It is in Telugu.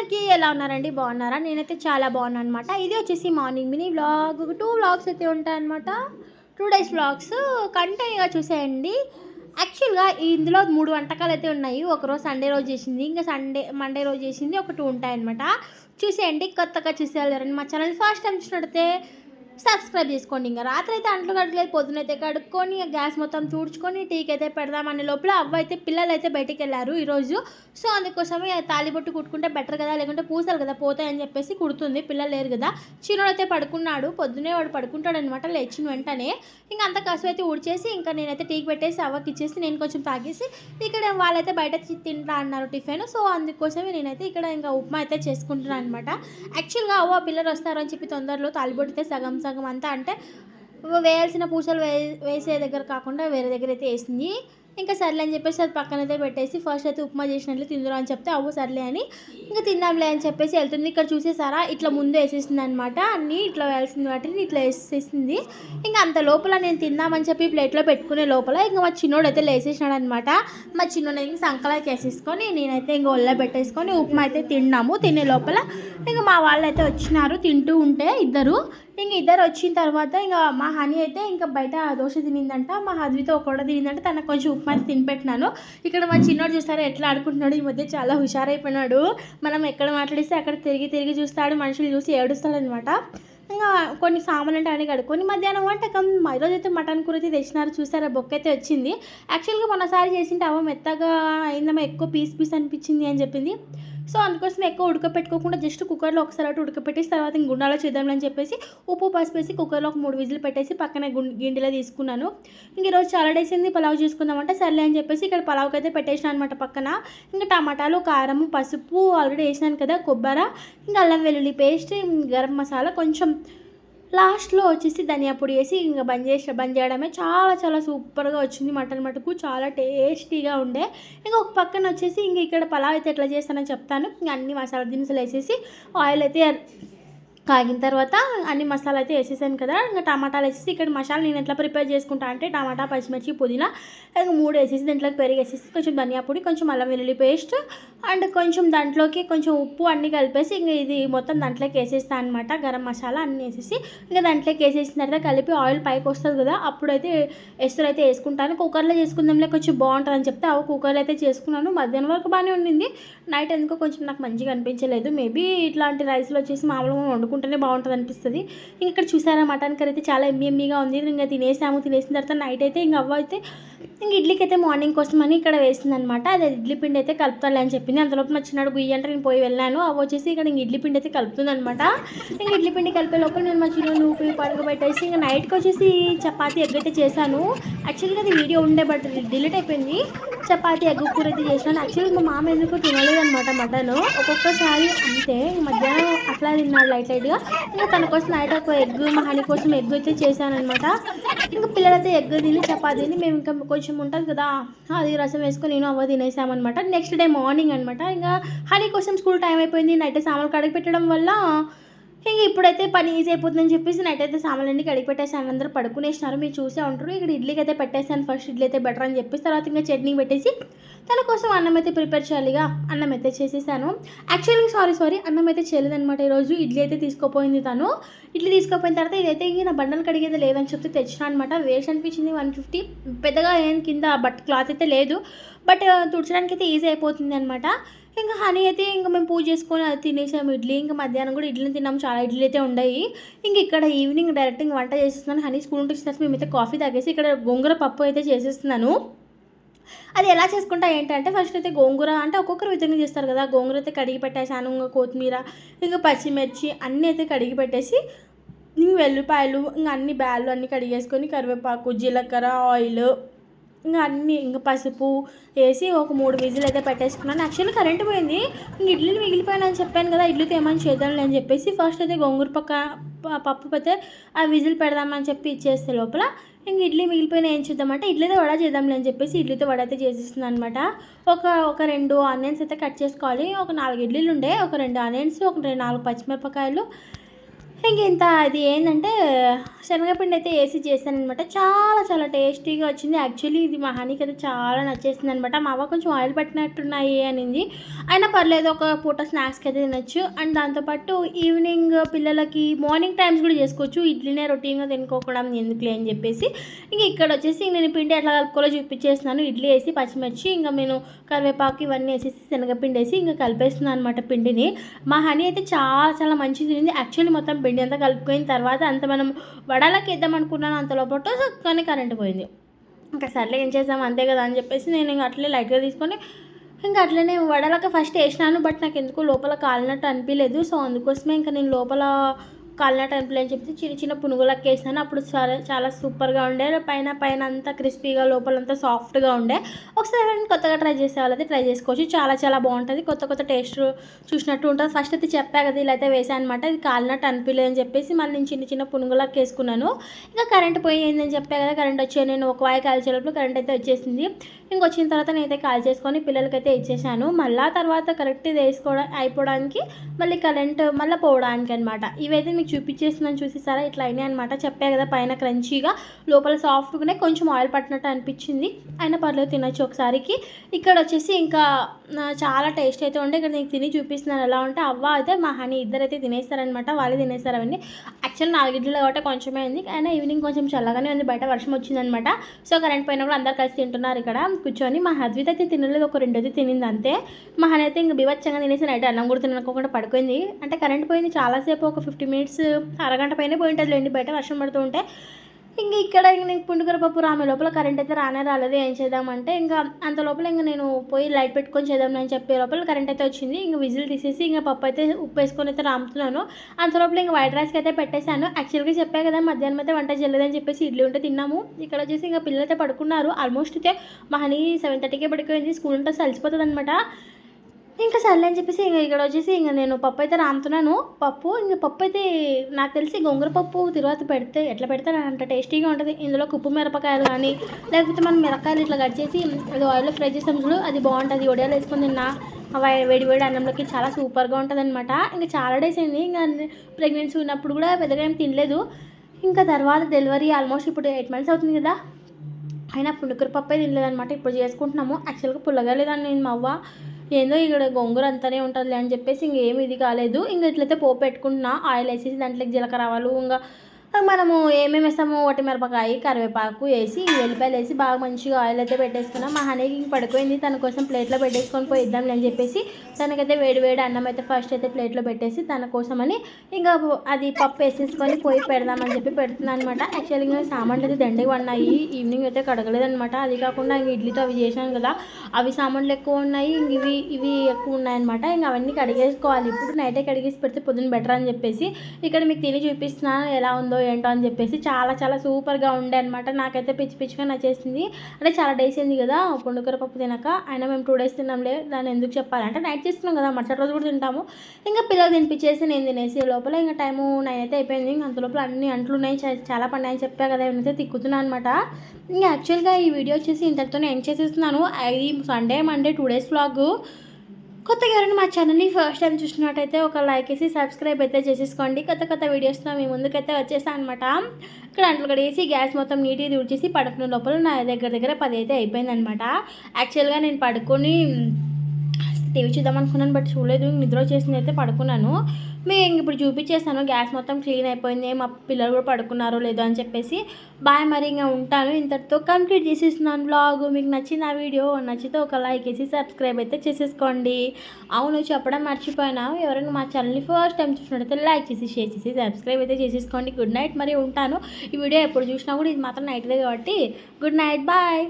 అందరికీ ఎలా ఉన్నారండి? బాగున్నారా? నేనైతే చాలా బాగున్నాను అనమాట ఇది వచ్చేసి morning mini vlog. Two vlogs అయితే ఉంటాయన్నమాట. Two days vlogs. కంటిన్యూగా చూసేయండి. యాక్చువల్గా ఇందులో మూడు వంటకాలు అయితే ఉన్నాయి. ఒకరోజు సండే రోజు చేసింది ఇంకా సండే మండే రోజు చేసింది ఒక టూ ఉంటాయన్నమాట. చూసేయండి కొత్తగా చూసేయాలని మా ఛానల్ ఫస్ట్ టైం చూసినట్టయితే సబ్స్క్రైబ్ చేసుకోండి. ఇంకా రాత్రి అయితే అంట్లు కడగలేదు పొద్దునైతే కడుక్కొని గ్యాస్ మొత్తం తుడుచుకొని టీకి అయితే పెడదామనే లోపల అవ్వ అయితే పిల్లలు అయితే బయటికి వెళ్ళారు ఈరోజు. సో అందుకోసమే తాలిబొట్టు కుట్టుకుంటే బెటర్ కదా లేకుంటే పూసలు కదా పోతాయని చెప్పేసి కుడుతుంది. పిల్లలు లేరు కదా. చిన్నోడు అయితే పడుకున్నాడు పొద్దునే వాడు పడుకుంటాడు అనమాట లేచిన వెంటనే. ఇంకా అంత కసు అయితే ఉడిచేసి ఇంకా నేనైతే టీకి పెట్టేసి అవ్వకి ఇచ్చేసి నేను కొంచెం తాగేసి ఇక్కడ వాళ్ళైతే బయట తింటా అన్నారు టిఫిన్. సో అందుకోసమే నేనైతే ఇక్కడ ఇంకా ఉప్మా అయితే చేసుకుంటున్నాను అనమాట. యాక్చువల్గా అవ్వ పిల్లలు వస్తారని చెప్పి తొందరలో తాలిబొట్టితే సగం సగం అంతా అంటే వేయాల్సిన పూసలు వే వేసే దగ్గర కాకుండా వేరే దగ్గర అయితే వేసింది. ఇంకా సర్లే అని చెప్పేసి అది పక్కన అయితే పెట్టేసి ఫస్ట్ అయితే ఉప్మా చేసినట్లు తిందురా అని చెప్తే అవ్వ సర్లే అని ఇంకా తిందాంలే అని చెప్పేసి వెళ్తుంది. ఇక్కడ చూసేసారా? ఇట్లా ముందు వేసేసింది అనమాట అన్నీ ఇట్లా వేయాల్సింది వాటిని ఇట్లా వేసేసింది. ఇంకా అంత లోపల నేను తిందామని చెప్పి ప్లేట్లో పెట్టుకునే లోపల ఇంకా మా చిన్నోడు అయితే లేసేసినాడు అనమాట మా చిన్నోడు ఇంకా సంకలాకి వేసేసుకొని నేనైతే ఇంకా ఒళ్ళ పెట్టేసుకొని ఉప్మా అయితే తిన్నాము తినే లోపల. ఇంకా మా వాళ్ళు అయితే వచ్చినారు తింటూ ఉంటే ఇద్దరు. ఇంక ఇద్దరు వచ్చిన తర్వాత ఇంకా మా హనీ అయితే ఇంకా బయట దోశ తినిందంట మా హద్వితో ఒకటి తినిందంట తనకు కొంచెం ఉప్మా తినిపెట్టినాను. ఇక్కడ మా చిన్నోడు చూస్తారా ఎట్లా ఆడుకుంటున్నాడు ఈ మధ్య చాలా హుషారైపోయినాడు. మనం ఎక్కడ మాట్లాడిస్తే అక్కడ తిరిగి తిరిగి చూస్తాడు మనుషులు చూసి ఏడుస్తాడనమాట ఇంకా కొన్ని సామాన్లు అంటే అన్ని కడుక్కొని మధ్యాహ్నం వంటకం ఈరోజు అయితే మటన్ కూర అయితే తెచ్చినారు చూసారా బొక్క అయితే వచ్చింది. యాక్చువల్గా మొన్నసారి చేసింటే అవ్వ మెత్తగా అయిందమ్మా ఎక్కువ పీస్ పీస్ అనిపించింది అని చెప్పింది. సో అందుకోసం ఎక్కువ ఉడకపెట్టుకోకుండా జస్ట్ కుక్కర్లో ఒకసారి అటు ఉడకపెట్టేసి తర్వాత ఇంక గుండాలో చేద్దామని చెప్పేసి ఉప్పు పసుపు వేసి కుక్కర్లో ఒక మూడు విజిల్ పెట్టేసి పక్కన గుం- గిన్నెలో తీసుకున్నాను. ఇంక ఈరోజు చాలా డేస్ అయింది పలావ్ చేసుకుందామంటే సర్లే అని చెప్పేసి ఇక్కడ పలావ్కి అయితే పెట్టేసిన అనమాట పక్కన. ఇంకా టమాటాలు కారం పసుపు ఆల్రెడీ వేసినాను కదా కొబ్బరి ఇంకా అల్లం వెల్లుల్లి పేస్ట్ గరం మసాలా కొంచెం లాస్ట్లో వచ్చేసి ధనియా పొడి వేసి ఇంకా బంద్ చేసి బంద్ చేయడమే చాలా చాలా సూపర్గా వచ్చింది మటన్ మటుకు. చాలా టేస్టీగా ఉండే. ఇంకా ఒక పక్కన వచ్చేసి ఇంక ఇక్కడ పలావ్ అయితే ఎట్లా చేస్తానని చెప్తాను. ఇంకా అన్ని మసాలా దినుసులు వేసేసి ఆయిల్ అయితే కాగిన తర్వాత అన్ని మసాలా అయితే వేసేసాను కదా. ఇంకా టమాటాలు వేసేసి ఇక్కడ మసాలా నేను ఎట్లా ప్రిపేర్ చేసుకుంటా అంటే టమాటా పచ్చిమిర్చి పుదీనా ఇంకా మూడు వేసేసి దాంట్లోకి పెరిగేసేసి కొంచెం ధనియా పొడి కొంచెం అల్లం వెల్లుల్లి పేస్ట్ అండ్ కొంచెం దాంట్లోకి కొంచెం ఉప్పు అన్నీ కలిపేసి ఇంకా ఇది మొత్తం దాంట్లోకి వేసేస్తాను అనమాట గరం మసాలా అన్నీ వేసేసి ఇంకా దాంట్లోకి వేసేసిన తర్వాత కలిపి ఆయిల్ పైకి వస్తుంది కదా అప్పుడైతే ఎసురు అయితే వేసుకుంటాను. కుక్కర్లో చేసుకుందాంలే కొంచెం బాగుంటుంది అని చెప్తే అవి కుక్కర్లో అయితే చేసుకున్నాను. మధ్యాహ్నం వరకు బాగానే ఉండింది. నైట్ ఎందుకో కొంచెం నాకు మంచిగా అనిపించలేదు. మేబీ ఇట్లాంటి రైస్లో వచ్చేసి మామూలుగా వండుకుంటాను బాగుంటుంది అనిపిస్తుంది. ఇంక ఇక్కడ చూసారా మటన్ కర్రీ అయితే చాలా ఎమ్మెమ్మీగా ఉంది. ఇంకా తినేసాము. తినేసిన తర్వాత నైట్ అయితే ఇంక అవ్వ అయితే ఇంక ఇడ్లీకి అయితే మార్నింగ్ కోసం అని ఇక్కడ వేసింది అనమాట అది ఇడ్లీ పిండి అయితే కలుపుతాలే అని చెప్పింది. అంతలోపు మా చిన్నాడు గుయ్యి అంటే నేను పోయి వెళ్ళాను. అవి వచ్చేసి ఇక్కడ ఇంక ఇడ్లీ పిండి అయితే కలుపుతుంది అనమాట ఇంక ఇడ్లీ పిండి కలిపే లోపల నేను మా చిన్న ఊపి పడుగు పెట్టేసి ఇంకా నైట్కి వచ్చేసి చపాతీ ఎగ్ అయితే చేశాను. యాక్చువల్గా అది వీడియో ఉండే బట్ డిలీట్ అయిపోయింది. చపాతీ ఎగ్ కూర అయితే చేసినాను యాక్చువల్గా మా మామ ఎందుకు తినలేదు అనమాట మటన్. ఒక్కొక్కసారి అంతే. మధ్యాహ్నం అట్లా తిన్నాడు లైట్ లైట్గా ఇంకా తన కోసం నైట్ ఒక ఎగ్ మా హనీ కోసం ఎగ్ అయితే చేశాను అనమాట ఇంకా పిల్లలైతే ఎగ్ తిని చపాతీని మేము ఇంకా కొంచెం ఉంటుంది కదా అది రసం వేసుకొని నేను అవ్వ తినేసామన్నమాట. నెక్స్ట్ డే మార్నింగ్ అనమాట ఇంకా హనీ కోసం స్కూల్ టైం అయిపోయింది. నైట్ సామాన్లు కడిగి పెట్టడం వల్ల ఇంక ఇప్పుడైతే పని ఈజీ అయిపోతుందని చెప్పేసి నైట్ అయితే సామాన్లన్నీ కడిగి పెట్టేసాను అందరూ పడుకునేసినారు. మీరు చూసే ఉంటారు. ఇక్కడ ఇడ్లీకి అయితే పెట్టేసాను ఫస్ట్ ఇడ్లీ అయితే బెటర్ అని చెప్పేసి తర్వాత ఇంకా చట్నీ పెట్టేసి తన కోసం అన్నం అయితే ప్రిపేర్ చేయాలిగా. అన్నం అయితే చేసేసాను. యాక్చువల్గా సారీ సారీ అన్నం అయితే చేయలేదనమాట ఈరోజు ఇడ్లీ అయితే తీసుకోపోయింది తను. ఇడ్లీ తీసుకోపోయిన తర్వాత ఇదైతే ఇంక నా బండలు కడిగేది లేదని చెప్తే తెచ్చిన అనమాట వేస్ట్ అనిపించింది వన్ ఫిఫ్టీ. పెద్దగా ఏం కింద బట్ క్లాత్ అయితే లేదు. బట్ తుడచడానికి అయితే ఈజీ అయిపోతుంది అనమాట ఇంకా హనీ అయితే ఇంకా మేము పూజ చేసుకొని అది తినేసాము ఇడ్లీ. ఇంకా మధ్యాహ్నం కూడా ఇడ్లీని తిన్నాము చాలా ఇడ్లీ అయితే ఉన్నాయి ఇంకా ఇక్కడ ఈవినింగ్ డైరెక్ట్ ఇంక వంట చేసేస్తున్నాను. హనీ స్కూల్ నుంచి వచ్చిన తర్వాత మేమైతే కాఫీ తాగేసి ఇక్కడ గోంగూర పప్పు అయితే చేసేస్తున్నాను. అది ఎలా చేసుకుంటా ఏంటంటే ఫస్ట్ అయితే గోంగూర అంటే ఒక్కొక్కరు విధంగా చేస్తారు కదా. గోంగూర అయితే కడిగి పెట్టేసాను ఇంకా కొత్తిమీర ఇంకా పచ్చిమిర్చి అన్నీ అయితే కడిగి పెట్టేసి ఇంక వెల్లిపాయలు ఇంకా అన్ని బ్యాళ్ళు అన్నీ కడిగేసుకొని కరివేపాకు జీలకర్ర ఆయిల్ ఇంకా అన్ని ఇంకా పసుపు వేసి ఒక మూడు విజిల్ అయితే పెట్టేసుకున్నాను. యాక్చువల్లీ కరెంట్ పోయింది. ఇంక ఇడ్లీలు మిగిలిపోయానని చెప్పాను కదా ఇడ్లీ తేమని చేద్దాంలే అని చెప్పేసి ఫస్ట్ అయితే గోంగూర పక్క పప్పు పోతే ఆ విజిల్ పెడదామని చెప్పి ఇచ్చేస్తే లోపల ఇంక ఇడ్లీ మిగిలిపోయిన ఏం చేద్దామంటే ఇడ్లీతో వడ చేద్దాంలే అని చెప్పేసి ఇడ్లీతో వడ అయితే చేసేస్తుంది అనమాట ఒక ఒక రెండు ఆనియన్స్ అయితే కట్ చేసుకోవాలి. ఒక నాలుగు ఇడ్లీలు ఉండే ఒక రెండు ఆనియన్స్ ఒక రెండు నాలుగు పచ్చిమిరపకాయలు ఇంక ఇంత అది ఏంటంటే శనగపిండి అయితే వేసి చేశాను అనమాట చాలా చాలా టేస్టీగా వచ్చింది. యాక్చువల్లీ ఇది మా హనీకి అయితే చాలా నచ్చేసింది అనమాట మా అవ్వ కొంచెం ఆయిల్ పట్టినట్టున్నాయి అనింది. అయినా పర్లేదు ఒక పూట స్నాక్స్కి అయితే తినొచ్చు. అండ్ దాంతోపాటు ఈవినింగ్ పిల్లలకి మార్నింగ్ టైమ్స్ కూడా చేసుకోవచ్చు. ఇడ్లీనే రొటీన్గా తినుకోకూడదు ఎందుకులే అని చెప్పేసి. ఇంక ఇక్కడ వచ్చేసి నేను పిండి ఎట్లా కలుపుకోవాలో చూపించేస్తున్నాను. ఇడ్లీ వేసి పచ్చిమిర్చి ఇంకా నేను కరివేపాకు ఇవన్నీ వేసేసి శనగపిండి వేసి ఇంకా కలిపేస్తున్నాను అనమాట పిండిని. మా హనీ అయితే చాలా చాలా మంచిగా తినింది. యాక్చువల్లీ మొత్తం పిండి అంతా కలుపుకున్న తర్వాత అంత మనం వడలకి వేద్దాం అనుకున్నాను అంత లోపల కానీ కరెంట్ పోయింది. ఇంకా సర్లే ఏం చేసాము అంతే కదా అని చెప్పేసి నేను ఇంకా అట్లే లైట్గా తీసుకొని ఇంకా అట్లనే వడలకి ఫస్ట్ వేసినాను బట్ నాకు ఎందుకు లోపల కాలినట్టు అనిపించలేదు సో అందుకోసమే ఇంకా నేను లోపల కాలిన టైంలో అని చెప్పి చిన్న చిన్న పునుగులకి వేసాను అప్పుడు చాలా చాలా సూపర్గా ఉండే. పైన పైన అంతా క్రిస్పీగా లోపలంతా సాఫ్ట్గా ఉండే. ఒకసారి ఎవరైనా కొత్తగా ట్రై చేసే వాళ్ళైతే ట్రై చేసుకోవచ్చు. చాలా చాలా బాగుంటుంది. కొత్త కొత్త టేస్ట్ చూసినట్టు ఉంటుంది. ఫస్ట్ అయితే చెప్పా కదా ఇలా అయితే వేసాను అనమాట ఇది కాలినట్టు అనిపించలేదు అని చెప్పేసి మళ్ళీ నేను చిన్న చిన్న పునుగులకి వేసుకున్నాను. ఇంకా కరెంట్ పోయిందని చెప్పా కదా కరెంట్ వచ్చే నేను ఒక వాయి కాల్చేటప్పుడు కరెంట్ అయితే వచ్చేసింది. ఇంక వచ్చిన తర్వాత నేనైతే కాల్ చేసుకొని పిల్లలకైతే ఇచ్చేసాను. మళ్ళీ తర్వాత కరెక్ట్ ఇది వేసుకోవడం అయిపోవడానికి మళ్ళీ కరెంట్ మళ్ళీ పోవడానికి అనమాట ఇవైతే మీకు చూపించేస్తున్నాను చూసేసారా ఇట్లా అయినాయి అనమాట చెప్పా కదా పైన క్రంచీగా. లోపల సాఫ్ట్గానే కొంచెం ఆయిల్ పట్టినట్టు అనిపించింది. అయినా పర్లేదు తినొచ్చు ఒకసారికి. ఇక్కడ వచ్చేసి ఇంకా చాలా టేస్ట్ అయితే ఉండే. ఇక్కడ నేను తిని చూపిస్తున్నాను. ఎలా ఉంటే అవ్వ అయితే మా హనీ ఇద్దరైతే తినేస్తారనమాట వాళ్ళే తినేస్తారు అవన్నీ. యాక్చువల్ నాలుగింటిలో కాబట్టి కొంచెమే ఉంది. అయినా ఈవినింగ్ కొంచెం చల్లగానే ఉంది. బయట వర్షం వచ్చిందనమాట సో కరెంట్ పోయిన కూడా అందరు కలిసి తింటున్నారు ఇక్కడ. కూర్చొని మా హద్విత అయితే తినలేదు. ఒక రెండు అయితే తినింది అంతే. మా హనీ అయితే ఇంకా బివచ్చంగా తినేసి నైట్ అన్నం కూడా తినకోకుండా పడుకుంది. అంటే కరెంట్ పోయింది. చాలాసేపు ఒక ఫిఫ్టీ మినిట్స్ అరగంట పైన పోయి ఉంటుంది లేండి బయట వర్షం పడుతూ ఉంటే. ఇంక ఇక్కడ ఇంక నేను పుండుకర పప్పు రామే లోపల కరెంట్ అయితే రానే రాలేదు ఏం చేద్దామంటే. ఇంకా అంత లోపల ఇంకా నేను పోయి లైట్ పెట్టుకొని చేద్దాం అని చెప్పే లోపల కరెంట్ అయితే వచ్చింది. ఇంకా విజిల్ తీసేసి ఇంకా పప్పు అయితే ఉప్పు వేసుకొని అయితే రాముతున్నాను. అంత లోపల ఇంకా వైట్ రైస్కి అయితే పెట్టేశాను. యాక్చువల్గా చెప్పా కదా మధ్యాహ్నం అయితే వంట చేయలేదని చెప్పేసి ఇడ్లీ ఉంటే తిన్నాము. ఇక్కడ వచ్చేసి ఇంకా పిల్లలు అయితే పడుకున్నారు. ఆల్మోస్ట్ అయితే మహనీ సెవెన్ థర్టీకే పడుకోయింది స్కూల్ ఉంటే అలసిపోతుంది అనమాట ఇంకా సర్లే అని చెప్పేసి ఇంకా ఇక్కడ వచ్చేసి ఇంకా నేను పప్పు అయితే రాముతున్నాను పప్పు ఇంకా పప్పు అయితే నాకు తెలిసి గొంగూర పప్పు తర్వాత పెడితే ఎట్లా పెడితే అంత టేస్టీగా ఉంటుంది. ఇందులో ఉప్పు మిరపకాయలు కానీ లేకపోతే మనం మిరపకాయలు ఇట్లా కట్ చేసి అది ఆయిల్లో ఫ్రై చేసాం చూడు అది బాగుంటుంది. వడియాలు వేసుకుని తిన్నా వేడి వేడి అన్నంలోకి చాలా సూపర్గా ఉంటుంది అనమాట ఇంకా చాలా డేస్ అయింది ఇంకా ప్రెగ్నెన్సీ ఉన్నప్పుడు కూడా పెద్దగా ఏం తినలేదు. ఇంకా తర్వాత డెలివరీ ఆల్మోస్ట్ ఇప్పుడు ఎయిట్ మంత్స్ అవుతుంది కదా. అయినా పుండుకూర పప్పు తినలేదనమాట ఇప్పుడు చేసుకుంటున్నాము. యాక్చువల్గా పుల్లగా లేదని నేను మా అవ్వ. ఏందో ఇక్కడ గొంగూర అంతానే ఉంటుందిలే అని చెప్పేసి ఇంకేమి ఇది కాలేదు. ఇంక ఇట్లయితే పోపు పెట్టుకుంటున్నా. ఆయిల్ వేసేసి దాంట్లోకి జీలకర్ర ఆవాలు ఇంకా మనము ఏమేమి వేస్తాము ఒకటి మిరపకాయ కరివేపాకు వేసి వెల్లిపాయలు వేసి బాగా మంచిగా ఆయిల్ అయితే పెట్టేసుకున్నాం. మా హనీకి ఇంక పడిపోయింది. తన కోసం ప్లేట్లో పెట్టేసుకొని పోయి అని చెప్పేసి తనకైతే వేడి వేడి అన్నం అయితే ఫస్ట్ అయితే ప్లేట్లో పెట్టేసి తన కోసమని ఇంకా అది పప్పు వేసేసుకొని పోయి పెడదామని చెప్పి పెడుతున్నాను అనమాట యాక్చువల్లీ ఇంకా సామాన్లు అయితే దండగా ఉన్నాయి. ఈవినింగ్ అయితే కడగలేదనమాట అది కాకుండా ఇంక ఇడ్లీతో అవి చేశాను కదా. అవి సామాన్లు ఎక్కువ ఉన్నాయి. ఇంక ఇవి ఇవి ఎక్కువ ఉన్నాయన్నమాట. ఇంక అవన్నీ కడిగేసుకోవాలి. ఇప్పుడు నైటే కడిగేసి పెడితే పొద్దున్న బెటర్ అని చెప్పేసి ఇక్కడ మీకు తిని చూపిస్తున్నాను. ఎలా ఉందో ఏంటో అని చెప్పేసి చాలా చాలా సూపర్గా ఉండే అనమాట నాకైతే పిచ్చి పిచ్చిగా నచ్చేసింది. అంటే చాలా డేస్ అయింది కదా పుండుకూర పప్పు తినక. అయినా మేము టూ డేస్ తిన్నాంలే దాన్ని ఎందుకు చెప్పాలంటే నైట్ చేస్తున్నాం కదా మరుసటి రోజు కూడా తింటాము. ఇంకా పిల్లలు తినిపించేసి నేను తినేసి లోపల ఇంకా టైము నైన్ అయితే అయిపోయింది. ఇంకా అంత లోపల అన్ని అంట్లు ఉన్నాయి చాలా పని అని చెప్పా కదా నేనైతే తిక్కుతున్నాను అనమాట ఇంకా యాక్చువల్గా ఈ వీడియో వచ్చేసి ఇంతటితో ఎండ్ చేసేస్తున్నాను. ఇది Sunday Monday two days vlog. కొత్తగా ఎవరైనా మా ఛానల్ని ఫస్ట్ టైం చూసినట్టయితే ఒక లైక్ వేసి సబ్స్క్రైబ్ అయితే చేసేసుకోండి. కొత్త కొత్త వీడియోస్తో మీ ముందుకైతే వచ్చేస్తాను అనమాట ఇక్కడ అంట్లు కడిగేసి గ్యాస్ మొత్తం నీట్గా తుడిచేసి పడుకున్న లోపల నా దగ్గర దగ్గర పది అయితే అయిపోయిందనమాట యాక్చువల్గా నేను పడుకొని టీవీ చూద్దాం అనుకున్నాను బట్ చూడలేదు. నిద్ర వచ్చేసింది అయితే పడుకున్నాను. మీకు ఇప్పుడు చూపించేస్తాను గ్యాస్ మొత్తం క్లీన్ అయిపోయింది. మా పిల్లలు కూడా పడుకున్నారో లేదో అని చెప్పేసి. బాయ్ మరి ఇంకా ఉంటాను. ఇంతటితో కంప్లీట్ చేసేస్తున్నాను బ్లాగ్ మీకు నచ్చిన ఆ వీడియో నచ్చితే ఒక లైక్ వేసి సబ్స్క్రైబ్ అయితే చేసేసుకోండి. అవును చెప్పడం మర్చిపోయినా. ఎవరైనా మా ఛానల్ని ఫస్ట్ టైం చూసినట్టయితే లైక్ చేసి షేర్ చేసి సబ్స్క్రైబ్ అయితే చేసేసుకోండి. గుడ్ నైట్ మరి ఉంటాను. ఈ వీడియో ఎప్పుడు చూసినా కూడా ఇది మాత్రం నైట్దే కాబట్టి. Good night bye